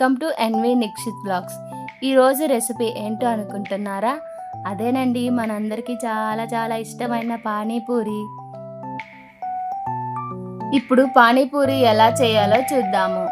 Welcome to NV Nikshith blogs. ఈరోజు recipe ఏంటో అనుకుంటున్నారా? అదేనండి మనందరికీ చాలా చాలా ఇష్టమైన పానీపూరి. ఇప్పుడు పానీపూరి ఎలా చేయాలో చూద్దాము.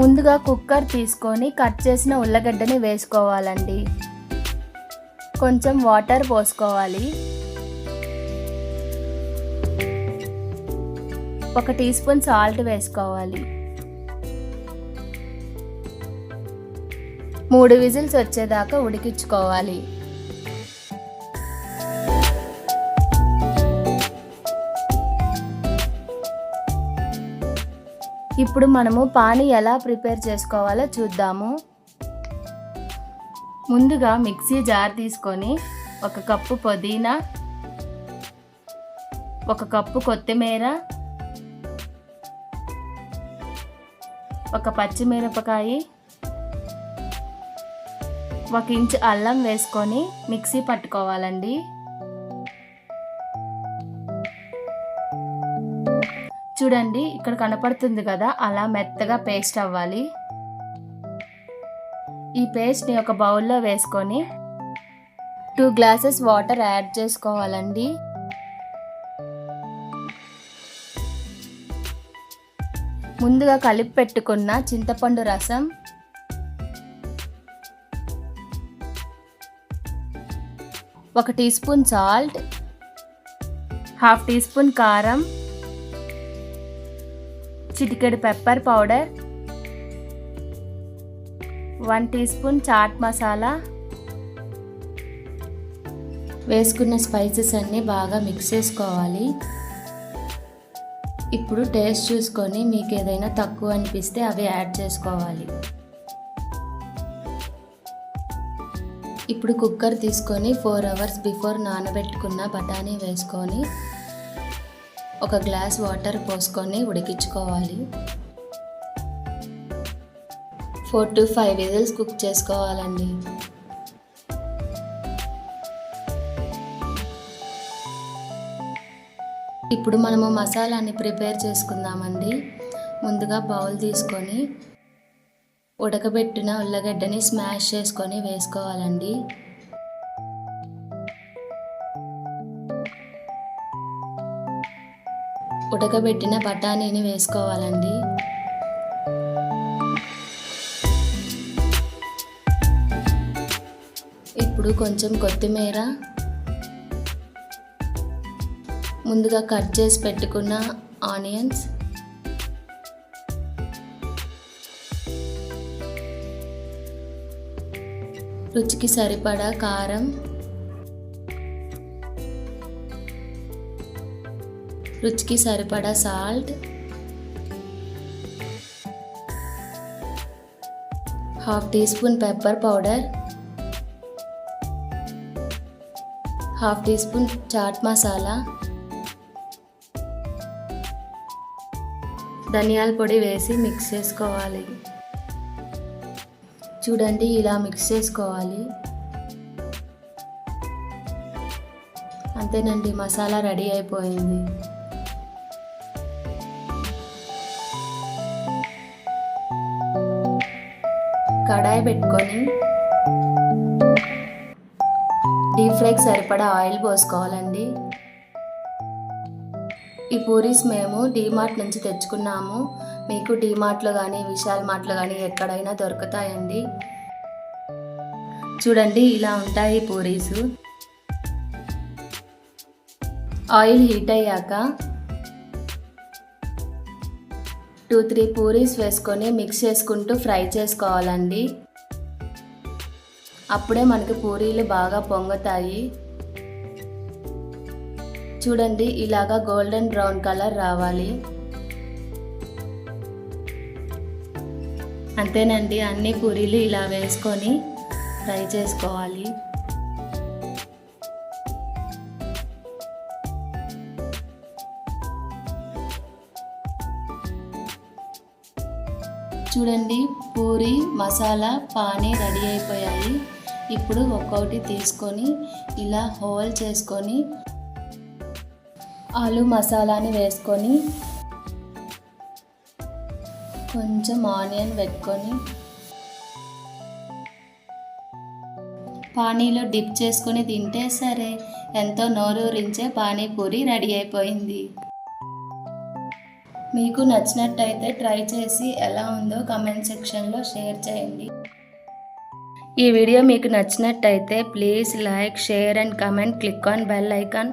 ముందుగా కుక్కర్ తీసుకొని కట్ చేసిన ఉల్లగడ్డని వేసుకోవాలండి. కొంచెం వాటర్ పోసుకోవాలి. ఒక టీ స్పూన్ సాల్ట్ వేసుకోవాలి. మూడు విజిల్స్ వచ్చేదాకా ఉడికించుకోవాలి. ఇప్పుడు మనము పానీ ఎలా ప్రిపేర్ చేసుకోవాలో చూద్దాము. ముందుగా మిక్సీ జార్ తీసుకొని ఒక కప్పు పుదీనా ఒక కప్పు కొత్తిమీర ఒక పచ్చిమిరపకాయ ఒక ఇంచు అల్లం వేసుకొని మిక్సీ పట్టుకోవాలండి. చూడండి ఇక్కడ కనపడుతుంది కదా అలా మెత్తగా పేస్ట్ అవ్వాలి. ఈ పేస్ట్ని ఒక బౌల్లో వేసుకొని టూ గ్లాసెస్ వాటర్ యాడ్ చేసుకోవాలండి. ముందుగా కలిపి పెట్టుకున్న చింతపండు రసం. ఒక teaspoon salt. Half teaspoon కారం. చిటికెడు pepper powder. One teaspoon chaat masala. వేసుకున్న స్పైసెస్ అన్నీ బాగా మిక్స్ చేసుకోవాలి. ఇప్పుడు టేస్ట్ చూసుకొని మీకు ఏదైనా తక్కువ అనిపిస్తే అవి యాడ్ చేసుకోవాలి. ఇప్పుడు కుక్కర్ తీసుకొని ఫోర్ అవర్స్ బిఫోర్ నానబెట్టుకున్న బఠానీ వేసుకొని ఒక గ్లాస్ వాటర్ పోసుకొని ఉడికించుకోవాలి. Four to five whistles cook చేసుకోవాలండి. ఇప్పుడు మనము మసాలాని ప్రిపేర్ చేసుకుందామండి. ముందుగా బౌల్ తీసుకొని ఉడకబెట్టిన ఉల్లగడ్డని స్మాష్ చేసుకొని వేసుకోవాలండి. ఉడకబెట్టిన బఠానీని వేసుకోవాలండి. ఇప్పుడు కొంచెం కొత్తిమీర ముందుగా కట్ చేసి పెట్టుకున్న ఆనియన్స్. రుచికి సరిపడా కారం. రుచికి సరిపడా salt. Half teaspoon pepper powder. Half teaspoon chaat masala. ధనియాల పొడి వేసి మిక్స్ చేసుకోవాలి. చూడండి ఇలా మిక్స్ చేసుకోవాలి. అంతేనండి మసాలా రెడీ అయిపోయింది. కడాయి పెట్టుకొని డీప్ ఫ్రైకి సరిపడా ఆయిల్ పోసుకోవాలండి. ఈ పూరీస్ మేము డీమార్ట్ నుంచి తెచ్చుకున్నాము. మీకు డీమార్ట్లో కానీ విశాల్ మార్ట్లో కానీ ఎక్కడైనా దొరుకుతాయండి. చూడండి ఇలా ఉంటాయి పూరీస్. ఆయిల్ హీట్ అయ్యాక టూ త్రీ పూరీస్ వేసుకొని మిక్స్ చేసుకుంటూ ఫ్రై చేసుకోవాలండి. అప్పుడే మనకి పూరీలు బాగా పొంగుతాయి. చూడండి ఇలాగా గోల్డెన్ బ్రౌన్ కలర్ రావాలి. అంతేనండి అన్ని పూరీలు ఇలా వేసుకొని ఫ్రై చేసుకోవాలి. చూడండి పూరి మసాలా పానీ రెడీ అయిపోయాయి. ఇప్పుడు ఒక్కొక్కటి తీసుకొని ఇలా హోల్ చేసుకొని ఆలు మసాలాని వేసుకొని కొంచెం ఆనియన్ పెట్టుకొని పానీలో డిప్ చేసుకొని తింటే సరే ఎంతో నోరూరించే పానీపూరి రెడీ అయిపోయింది. మీకు నచ్చినట్టయితే ట్రై చేసి ఎలా ఉందో కమెంట్ సెక్షన్లో షేర్ చేయండి. ఈ వీడియో మీకు నచ్చినట్టయితే please like share and comment. Click on bell icon.